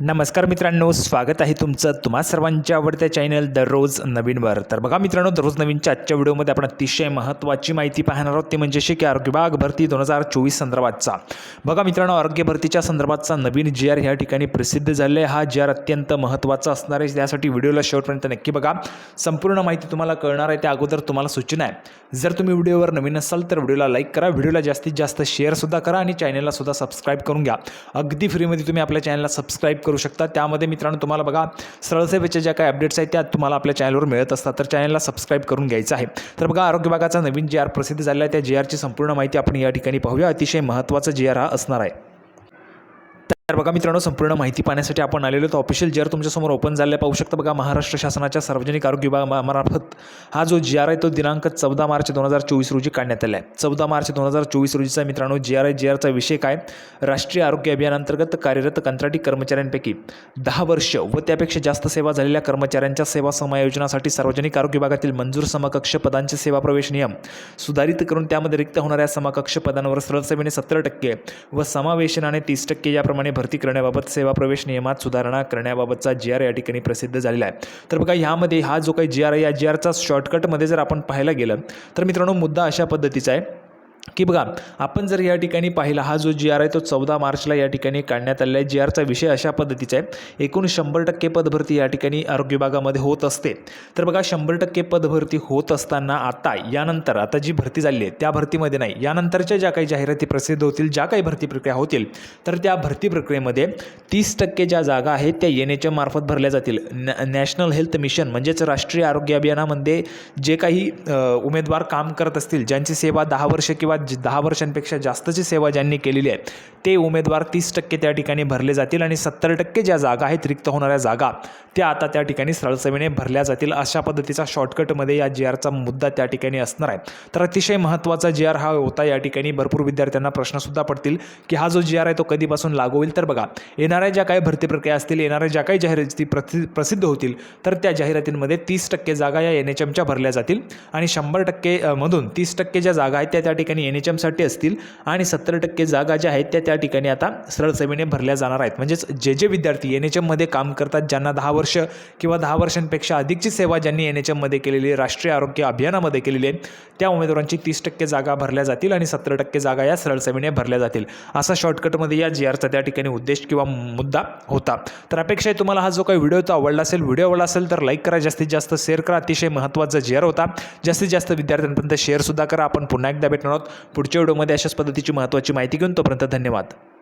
नमस्कार मित्रांनो स्वागत आहे तुमचं तुम्हा सर्वांच्या आवडत्या चॅनल दररोज नवीनवर. तर बघा मित्रांनो दररोज नवीनच्या आजच्या व्हिडिओमध्ये आपण अतिशय महत्त्वाची माहिती पाहणार आहोत. ते म्हणजे की आरोग्य विभाग भरती दोन हजार चोवीस संदर्भातचा. बघा मित्रांनो आरोग्य भरतीच्या संदर्भातचा नवीन जी आर ह्या ठिकाणी प्रसिद्ध झाले हा जी आर अत्यंत महत्त्वाचा असणार आहे. त्यासाठी व्हिडिओला शेवटपर्यंत नक्की बघा. संपूर्ण माहिती तुम्हाला कळणार आहे. त्या अगोदर तुम्हाला सूचना आहे. जर तुम्ही व्हिडिओवर नवीन असाल तर व्हिडिओला लाईक करा. व्हिडिओला जास्तीत जास्त शेअरसुद्धा करा आणि चॅनलला सुद्धा सबस्क्राईब करून घ्या. अगदी फ्रीमध्ये तुम्ही आपल्या चॅनलला सबस्क्राईब करू शकता. त्यामध्ये मित्रांनो तुम्हाला बघा सरळसेवेच्या ज्या काही अपडेट्स आहेत त्या तुम्हाला आपल्या चॅनलवर मिळत असतात. तर चॅनलला सबस्क्राईब करून घ्यायचं आहे. तर बघा आरोग्य विभागाचा नवीन जी आर प्रसिद्ध झालेला आहे. त्या जी आरची संपूर्ण माहिती आपण या ठिकाणी पाहूया. अतिशय महत्त्वाचा जी आर हा असणार आहे. तर बघा मित्रांनो संपूर्ण माहिती पाहण्यासाठी आपण आलेलो तर ऑफिशियल जी आर तुमच्यासमोर ओपन झाले पाहू शकता बघा महाराष्ट्र शासनाच्या सार्वजनिक आरोग्य विभागामार्फत हा जो जी आर आहे तो दिनांक चौदा मार्च दोन हजार चोवीस रोजी काढण्यात आला आहे. चौदा मार्च दोन हजार चोवीस रोजीचा मित्रांनो जी आर आहे जी आरचा विषय काय? राष्ट्रीय आरोग्य अभियानांतर्गत कार्यरत कंत्राटी कर्मचाऱ्यांपैकी दहा वर्ष व त्यापेक्षा जास्त सेवा झालेल्या कर्मचाऱ्यांच्या सेवा समायोजनासाठी सार्वजनिक आरोग्य विभागातील मंजूर समकक्ष पदांचे सेवा प्रवेश नियम सुधारित करून त्यामध्ये रिक्त होणाऱ्या समकक्ष पदांवर सरळसेवेने सत्तर टक्के व समावेशनाने तीस टक्के याप्रमाणे भरती करण्याबाबत सेवा प्रवेश नियमात सुधारणा करण्याबाबतचा जी आर या ठिकाणी प्रसिद्ध झालेला आहे. तर बघा ह्यामध्ये हा जो काही जी आर आहे या जी आरचा शॉर्टकटमध्ये जर आपण पाहायला गेलं तर मित्रांनो मुद्दा अशा पद्धतीचा आहे. की बघा आपण जर या ठिकाणी पाहिला हा जो जी आर आहे तो चौदा मार्चला या ठिकाणी काढण्यात आलेला आहे. जी आरचा विषय अशा पद्धतीचा आहे. एकूण शंभर टक्के पदभरती या ठिकाणी आरोग्य विभागामध्ये होत असते. तर बघा शंभर टक्के पदभरती होत असताना आता यानंतर आता जी भरती झाली आहे त्या भरतीमध्ये नाही यानंतरच्या ज्या काही जाहिराती प्रसिद्ध होतील ज्या काही भरती प्रक्रिया होतील तर त्या भरती प्रक्रियेमध्ये तीस टक्के ज्या जागा आहेत त्या एन एच मार्फत भरल्या जातील. नॅ नॅशनल हेल्थ मिशन म्हणजेच राष्ट्रीय आरोग्य अभियानामध्ये जे काही उमेदवार काम करत असतील ज्यांची सेवा दहा वर्ष किंवा दहा वर्षांपेक्षा जास्तची सेवा ज्यांनी केलेली आहे ते उमेदवार तीस टक्के त्या ठिकाणी भरले जातील आणि सत्तर टक्के ज्या जागा आहेत रिक्त होणाऱ्या जागा त्या आता त्या ठिकाणी सरळसेवेने भरल्या जातील. अशा पद्धतीचा शॉर्टकटमध्ये या जी आरचा मुद्दा त्या ठिकाणी असणार आहे. तर अतिशय महत्त्वाचा जी आर हा होता. या ठिकाणी भरपूर विद्यार्थ्यांना प्रश्नसुद्धा पडतील की हा जो जी आर आहे तो कधीपासून लागू होईल? तर बघा येणाऱ्या ज्या काही भरती प्रक्रिया असतील येणाऱ्या ज्या काही जाहिराती प्रसि प्रसिद्ध होतील तर त्या जाहिरातींमध्ये तीस टक्के जागा या एन एच एमच्या भरल्या जातील आणि शंभर टक्के मधून तीस टक्के ज्या जागा आहेत त्या त्या ठिकाणी एन एच एमसाठी असतील आणि सत्तर टक्के जागा ज्या आहेत त्या त्या ठिकाणी आता सरळ सेवेने भरल्या जाणार आहेत. म्हणजेच जे जे विद्यार्थी एन एच एममध्ये काम करतात ज्यांना दहा वर्ष किंवा दहा वर्षांपेक्षा अधिकची सेवा ज्यांनी एन एच एममध्ये केलेली राष्ट्रीय आरोग्य अभियानामध्ये केलेली आहे त्या उमेदवारांची तीस टक्के जागा भरल्या जातील आणि सत्तर टक्के जागा या सरळ सेवेने भरल्या जातील. असा शॉर्टकटमध्ये या जी आरचा त्या ठिकाणी उद्देश किंवा मुद्दा होता. तर अपेक्षा आहे तुम्हाला हा जो काही व्हिडिओ तो आवडला असेल व्हिडिओ आवडला असेल तर लाईक करा जास्तीत जास्त शेअर करा. अतिशय महत्त्वाचा जी आर होता. जास्तीत जास्त विद्यार्थ्यांपर्यंत शेअरसुद्धा करा. आपण पुन्हा एकदा भेटणार आहोत. पुढच्या व्हिडिओमध्ये अशाच पद्धतीची महत्त्वाची माहिती घेऊन तोपर्यंत धन्यवाद.